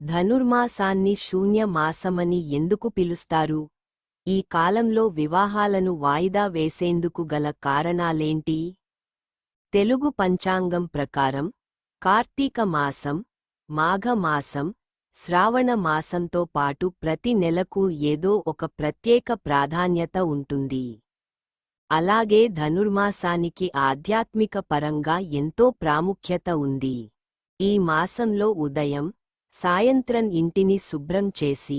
ధనుర్మాసాన్ని శూన్య మాసమని ఎందుకు పిలుస్తారు? ఈ కాలంలో వివాహాలను వాయిదా వేసేందుకు గల కారణాలేంటి? తెలుగు పంచాంగం ప్రకారం కార్తీక మాసం మాఘ మాసం శ్రావణ మాసంతో పాటు ప్రతి నెలకు ఏదో ఒక ప్రత్యేక ప్రాధాన్యత ఉంటుంది. అలాగే ధనుర్మాసానికి ఆధ్యాత్మిక పరంగా ఎంతో ప్రాముఖ్యత ఉంది. ఈ మాసంలో ఉదయం సాయంత్రం ఇంటిని శుభ్రం చేసి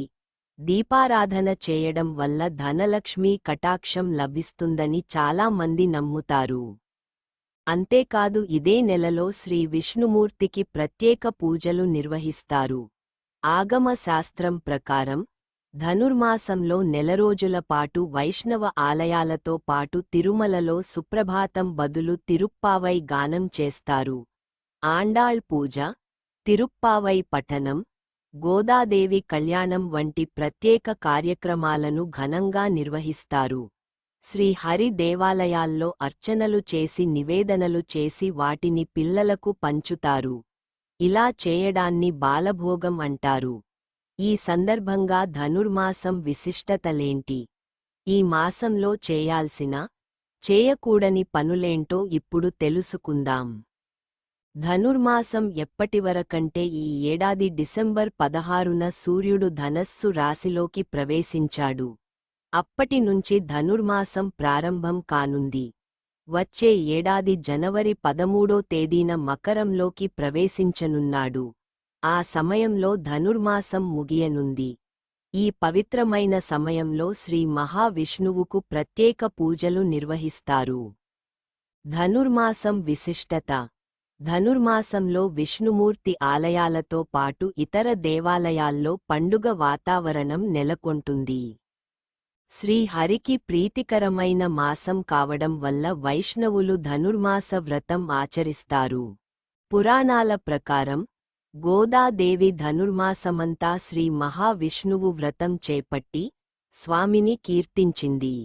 దీపారాధన చేయడం వల్ల ధనలక్ష్మీ కటాక్షం లభిస్తుందని చాలా మంది నమ్ముతారు. అంతేకాదు ఇదే నెలలో శ్రీ విష్ణుమూర్తికి ప్రత్యేక పూజలు నిర్వహిస్తారు. ఆగమ శాస్త్రం ప్రకారం ధనుర్మాసంలో నెలరోజుల పాటు వైష్ణవ ఆలయాలతో పాటు తిరుమలలో సుప్రభాతం బదులు తిరుప్పావై గానం చేస్తారు. ఆండాళ్ పూజ తిరుప్పావై పఠనం గోదాదేవి కళ్యాణం వంటి ప్రత్యేక కార్యక్రమాలను ఘనంగా నిర్వహిస్తారు. శ్రీహరి దేవాలయాల్లో అర్చనలు చేసి నివేదనలు చేసి వాటిని పిల్లలకు పంచుతారు. ఇలా చేయడాన్ని బాలభోగం అంటారు. ఈ సందర్భంగా ధనుర్మాసం విశిష్టతలేంటి? ఈ మాసంలో చేయాల్సిన చేయకూడని పనులేంటో ఇప్పుడు తెలుసుకుందాం. ధనుర్మాసం ఎప్పటివరకంటే ఈ ఏడాది డిసెంబర్ పదహారున సూర్యుడు ధనస్సు రాశిలోకి ప్రవేశించాడు. అప్పటి నుంచి ధనుర్మాసం ప్రారంభం కానుంది. వచ్చే ఏడాది జనవరి పదమూడో తేదీన మకరంలోకి ప్రవేశించనున్నాడు. ఆ సమయంలో ధనుర్మాసం ముగియనుంది. ఈ పవిత్రమైన సమయంలో శ్రీ మహావిష్ణువుకు ప్రత్యేక పూజలు నిర్వహిస్తారు. ధనుర్మాసం విశిష్టత ధనుర్మాసంలో విష్ణుమూర్తి ఆలయాలతో పాటు ఇతర దేవాలయాల్లో పండుగ వాతావరణం నెలకొంటుంది. శ్రీహరికి ప్రీతికరమైన మాసం కావడం వల్ల వైష్ణవులు ధనుర్మాస వ్రతం ఆచరిస్తారు. పురాణాల ప్రకారం గోదాదేవి ధనుర్మాసమంతా శ్రీ మహావిష్ణువు వ్రతం చేపట్టి స్వామిని కీర్తించింది.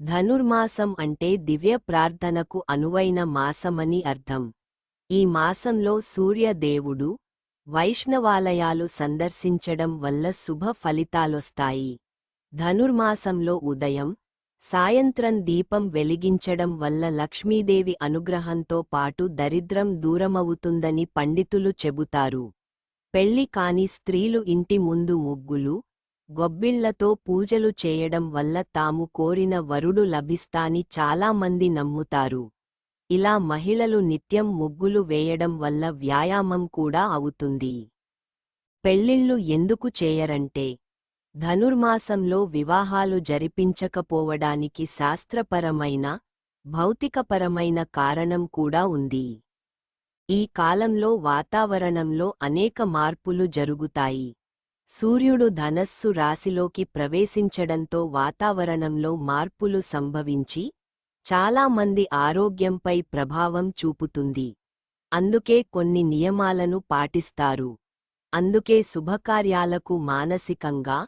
ధనుర్మాసం అంటే దివ్య ప్రార్థనకు అనువైన మాసమని అర్థం. ఈ మాసంలో సూర్యదేవుడు వైష్ణవాలయాలు సందర్శించడం వల్ల శుభ ఫలితాలొస్తాయి. ధనుర్మాసంలో ఉదయం సాయంత్రం దీపం వెలిగించడం వల్ల లక్ష్మీదేవి అనుగ్రహంతో పాటు దరిద్రం దూరమవుతుందని పండితులు చెబుతారు. పెళ్ళి కాని స్త్రీలు ఇంటి ముందు ముగ్గులు గొబ్బిళ్ళతో పూజలు చేయడం వల్ల తాము కోరిన వరుడు లభిస్తాని చాలామంది నమ్ముతారు. ఇలా మహిళలు నిత్యం ముగ్గులు వేయడం వల్ల వ్యాయామం కూడా అవుతుంది. పెళ్ళిళ్ళు ఎందుకు చేయరంటే ధనుర్మాసంలో వివాహాలు జరిపించకపోవడానికి శాస్త్రపరమైన భౌతికపరమైన కారణం కూడా ఉంది. ఈ కాలంలో వాతావరణంలో అనేక మార్పులు జరుగుతాయి. సూర్యుడు ధనస్సు రాశిలోకి ప్రవేశించడంతో వాతావరణంలో మార్పులు సంభవించి చాలామంది ఆరోగ్యంపై ప్రభావం చూపుతుంది. అందుకే కొన్ని నియమాలను పాటిస్తారు. అందుకే శుభకార్యాలకు మానసికంగా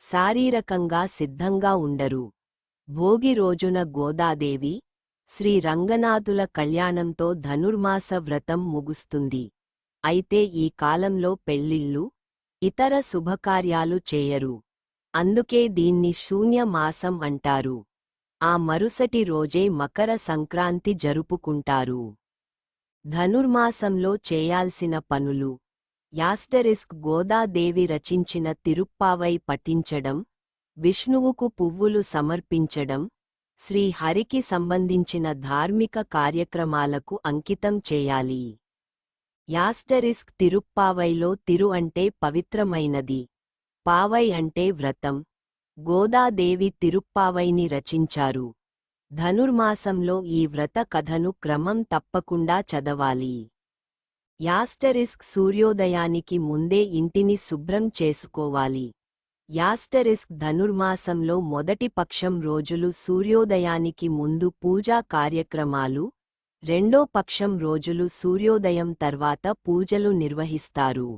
శారీరకంగా సిద్ధంగా ఉండరు. భోగి రోజున గోదాదేవి శ్రీ రంగనాథుల కళ్యాణంతో ధనుర్మాస వ్రతం ముగుస్తుంది. అయితే ఈ కాలంలో పెళ్ళిళ్ళు ఇతర శుభకార్యాలు చేయరు. అందుకే దీన్ని శూన్య మాసం అంటారు. ఆ మరుసటి రోజే మకర సంక్రాంతి జరుపుకుంటారు. ధనుర్మాసంలో చేయాల్సిన పనులు. యాస్టరిస్క్ గోదాదేవి రచించిన తిరుప్పావై పఠించడం విష్ణువుకు పువ్వులు సమర్పించడం శ్రీహరికి సంబంధించిన ధార్మిక కార్యక్రమాలకు అంకితం చేయాలి. యాస్టరిస్క్ తిరుప్పావైలో తిరు అంటే పవిత్రమైనది. పావై అంటే వ్రతం. గోదాదేవి తిరుప్పావైని రచించారు. ధనుర్మాసంలో ఈ వ్రత కథను క్రమం తప్పకుండా చదవాలి. యాస్టరిస్క్ సూర్యోదయానికి ముందే ఇంటిని శుభ్రం చేసుకోవాలి. యాస్టరిస్క్ ధనుర్మాసంలో మొదటి పక్షం రోజులు సూర్యోదయానికి ముందు పూజా కార్యక్రమాలు రెండో పక్షం రోజులు సూర్యోదయం తర్వాత పూజలు నిర్వహిస్తారు.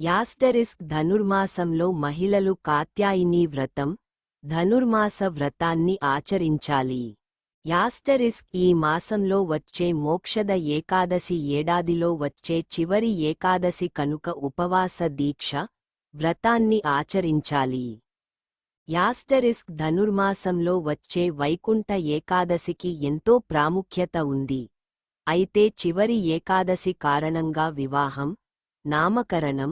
యాస్టరిస్క్ ధనుర్మాసంలో మహిళలు కాత్యాయిని వ్రతం ధనుర్మాస వ్రతాన్ని ఆచరించాలి. యాస్టరిస్క్ ఈ మాసంలో వచ్చే మోక్షద ఏకాదశి ఏడాదిలో వచ్చే చివరి ఏకాదశి కనుక ఉపవాస దీక్ష వ్రతాన్ని ఆచరించాలి. యాస్టరిస్క్ ధనుర్మాసంలో వచ్చే వైకుంఠ ఏకాదశికి ఎంతో ప్రాముఖ్యత ఉంది. అయితే చివరి ఏకాదశి కారణంగా వివాహం నామకరణం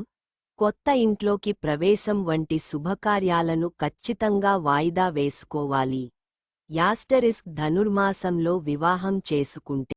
కొత్త ఇంట్లోకి ప్రవేశం వంటి శుభకార్యాలను ఖచ్చితంగా వాయిదా వేసుకోవాలి. యాస్టరిస్క్ ధనుర్మాసంలో వివాహం చేసుకుంటే